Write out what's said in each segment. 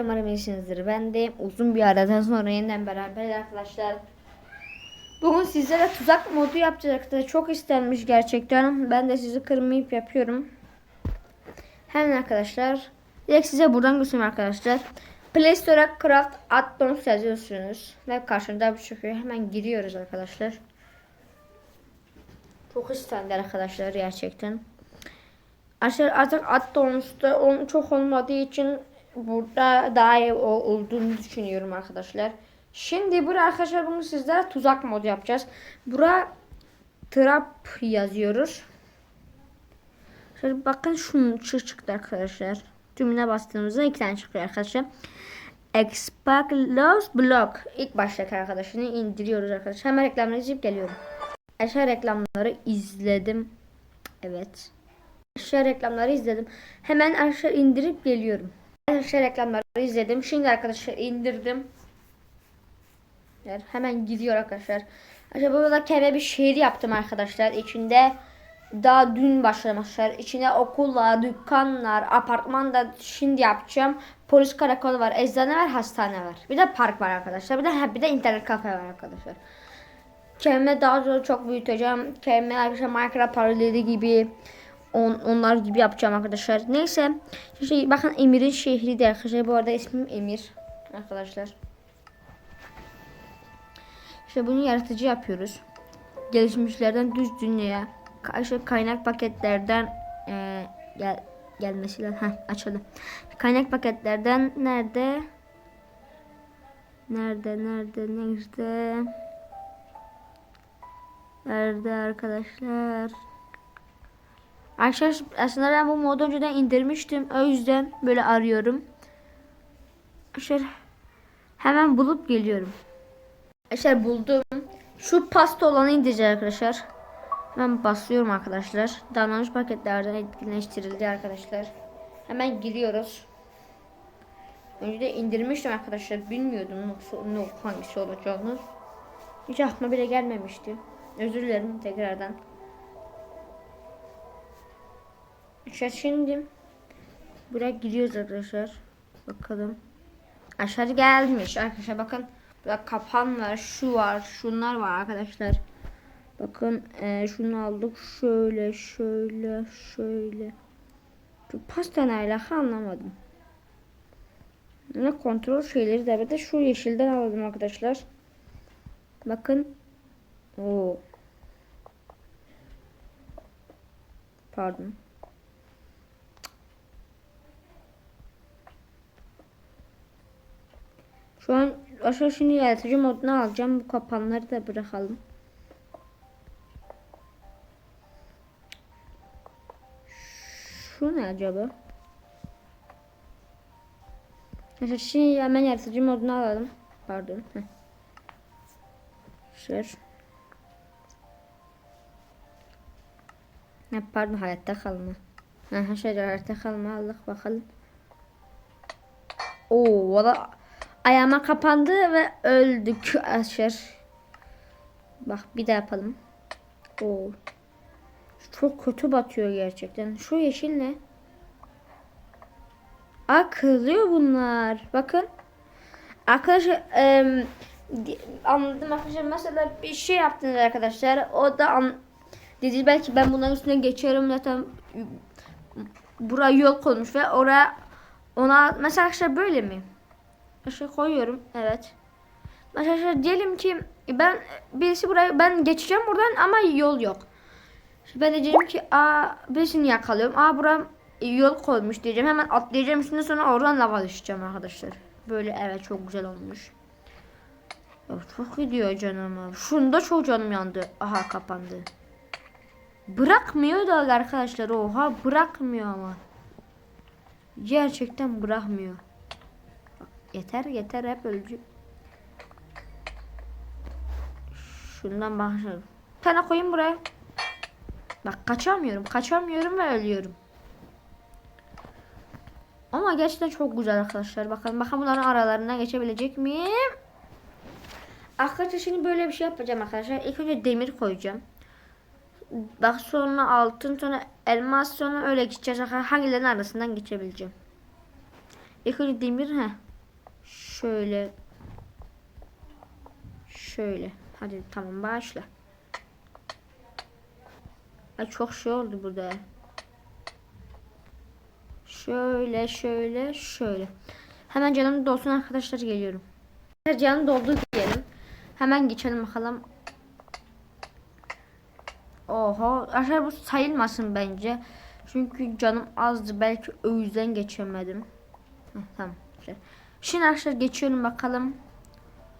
Umarım iyisinizdir. Ben de uzun bir aradan sonra yeniden beraber arkadaşlar. Bugün sizlere tuzak modu yapacağız arkadaşlar. Çok istenmiş gerçekten. Ben de sizi kırmayıp yapıyorum. Hemen arkadaşlar. Direkt size buradan göstereyim arkadaşlar. Play Store'a Craft Addons yazıyorsunuz. Ve karşında bir çıkıyor. Hemen giriyoruz arkadaşlar. Çok istendi arkadaşlar gerçekten. Arkadaşlar artık Addons'ta on- çok olmadığı için burada daha iyi olduğunu düşünüyorum arkadaşlar. Şimdi buraya arkadaşlar bunu sizlere tuzak modu yapacağız. Bura trap yazıyoruz. Şöyle bakın şunun çık çıktı arkadaşlar. Tümüne bastığımızda iki tane çıkıyor arkadaşlar. Expaglos Block. İlk baştaki arkadaşını indiriyoruz arkadaşlar. Hemen reklamları izleyip geliyorum. Aşağı reklamları izledim. Evet. Aşağı reklamları izledim. Hemen aşağı indirip geliyorum. Aşağı reklamları izledim. Şimdi arkadaşlar indirdim. Hemen gidiyor arkadaşlar. Arkadaşlar burada keme bir şehir yaptım arkadaşlar. İçinde daha dün başlamışlar. İçine okullar, dükkanlar, apartman da şimdi yapacağım. Polis karakolu var, eczane var, hastane var. Bir de park var arkadaşlar. Bir de bir de internet kafe var arkadaşlar. Kelime daha sonra çok büyüteceğim. Kelime arkadaşlar Minecraft paraleli gibi on, onlar gibi yapacağım arkadaşlar. Neyse. Şey, bakın Emir'in şehri de arkadaşlar. Bu arada ismim Emir. Arkadaşlar. İşte bunu yaratıcı yapıyoruz. Gelişmişlerden düz dünyaya. Karşı kaynak paketlerden e, gel, gelmesi lazım. Heh, açıldı. Kaynak paketlerden nerede? Nerede, nerede, nerede? Nerede arkadaşlar? Arkadaşlar aslında ben bu modu önceden indirmiştim. O yüzden böyle arıyorum. Arkadaşlar hemen bulup geliyorum. Arkadaşlar buldum. Şu pasta olanı indireceğiz arkadaşlar. Ben basıyorum arkadaşlar. Damlamış paketlerden etkinleştirildi arkadaşlar. Hemen giriyoruz. Önce de indirmiştim arkadaşlar. Bilmiyordum hangisi olacağını. Hiç aklıma bile gelmemişti. Özür dilerim tekrardan. İşte şimdi buraya gidiyoruz arkadaşlar. Bakalım. Aşağı gelmiş arkadaşlar bakın. Burada kapan var, şu var, şunlar var arkadaşlar. Bakın e, şunu aldık. Şöyle, şöyle, şöyle. Şu pasta ne alaka anlamadım. Ne kontrol şeyleri de de şu yeşilden aldım arkadaşlar. Bakın. Oo. Pardon. Şu an aşağı şimdi yaratıcı moduna alacağım. Bu kapanları da bırakalım. Şu ne acaba? Mesela şimdi hemen yaratıcı moduna alalım. Pardon. Şur. Ha, pardon hayatta kalma. Ha, şöyle hayatta kalma aldık bakalım. Oo valla ayağıma kapandı ve öldük aşır. Bak bir daha yapalım. Oo. Çok kötü batıyor gerçekten. Şu yeşil ne? Aa kırılıyor bunlar. Bakın. Arkadaşlar di- anladım arkadaşlar. Mesela bir şey yaptınız arkadaşlar. O da an, dedi belki ben bunların üstüne geçerim zaten buraya yol koymuş ve oraya ona mesela arkadaşlar böyle mi? Şey koyuyorum. Evet. Arkadaşlar diyelim ki ben birisi buraya ben geçeceğim buradan ama yol yok. Şimdi ben diyeceğim ki aa birisini yakalıyorum. Aa buram yol koymuş diyeceğim. Hemen atlayacağım üstüne sonra oradan lava düşeceğim arkadaşlar. Böyle evet çok güzel olmuş. Ya çok gidiyor canım. Şunda çok canım yandı. Aha kapandı. Bırakmıyor da arkadaşlar. Oha bırakmıyor ama. Gerçekten bırakmıyor. Yeter yeter hep öldü. Şundan başlayalım. Bir tane koyayım buraya. Bak kaçamıyorum. Kaçamıyorum ve ölüyorum. Ama gerçekten çok güzel arkadaşlar. Bakın bakın bunların aralarından geçebilecek miyim? Arkadaşlar şimdi böyle bir şey yapacağım arkadaşlar. İlk önce demir koyacağım. Bak sonra altın sonra elmas sonra öyle gideceğiz. Hangilerinin arasından geçebileceğim. İlk önce demir ha. Şöyle. Şöyle. Hadi tamam başla. Ay çok şey oldu burada. Şöyle şöyle şöyle. Hemen canım dolsun arkadaşlar geliyorum. Canım doldu diyelim. Hemen geçelim bakalım. Oho. Arkadaşlar bu sayılmasın bence. Çünkü canım azdı. Belki o yüzden geçemedim. Heh, tamam. Şimdi arkadaşlar geçiyorum bakalım.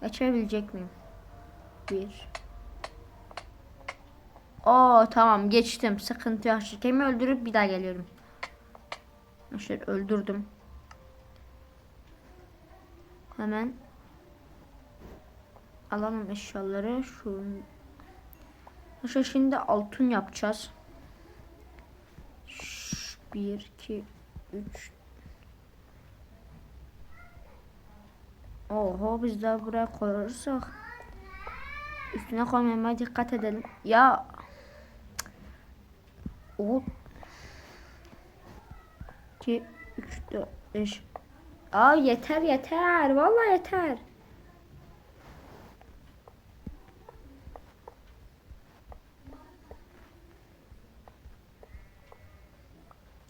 Geçebilecek miyim? Bir. Oo tamam geçtim. Sıkıntı yok. Şirkemi öldürüp bir daha geliyorum. Arkadaşlar öldürdüm. Hemen alalım eşyaları. Şu Arkadaşlar şimdi altın yapacağız. 1 2 3 Oho biz de buraya koyarsak üstüne koymamaya dikkat edelim. Ya o 2 3 4 5 Aa yeter yeter. Vallahi yeter.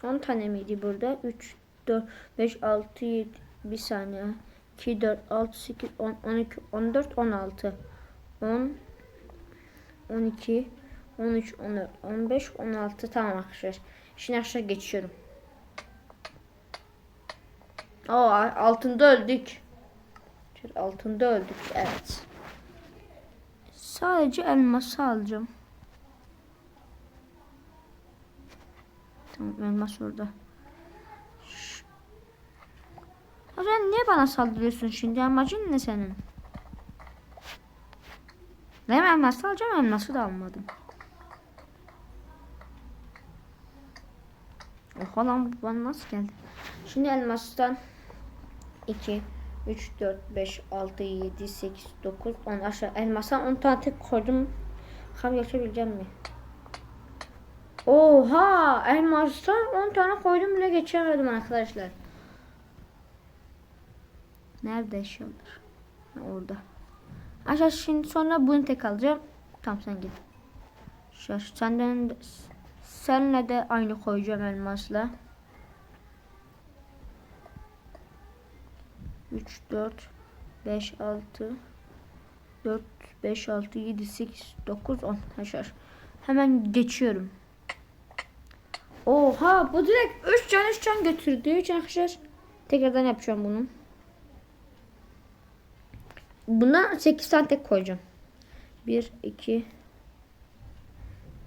On tane miydi burada? 3, 4, 5, 6, 7, bir saniye. 2, 4, 6, 8, 10, 12, 14, 16. 10, 12, 13, 14, 15, 16. Tamam arkadaşlar. Şimdi aşağı geçiyorum. Oo, altında öldük. Altında öldük. Evet. Sadece elması alacağım. Tamam elmas orada. Sen niye bana saldırıyorsun şimdi? Amacın ne senin? Hem elması alacağım elması da almadım. Oha lan bu bana nasıl geldi? Şimdi elmastan 2, 3, 4, 5, 6, 7, 8, 9, 10 aşağı elmastan 10 tane tek koydum. Bakalım geçebileceğim mi? Oha! Elmastan 10 tane koydum bile geçemedim arkadaşlar. Nerede? Ha, orada. Aşağı şimdi sonra bunu tek alacağım. Tamam sen git. Şaş senden de, senle de aynı koyacağım elmasla. 3 4 5 6 4 5 6 7 8 9 10 aşağı. Hemen geçiyorum. Oha bu direkt 3 can 3 can götürdü. 3 arkadaşlar. Tekrardan yapacağım bunu. Buna 8 tane tek koyacağım. 1 2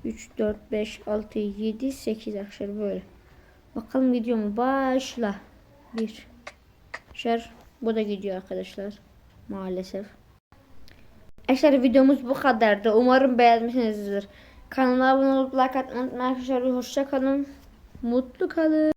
3 4 5 6 7 8 arkadaşlar böyle. Bakalım gidiyor mu? Başla. 1 Şer bu da gidiyor arkadaşlar. Maalesef. Arkadaşlar videomuz bu kadardı. Umarım beğenmişsinizdir. Kanala abone olup like atmayı unutmayın arkadaşlar. Hoşça kalın. Mutlu kalın.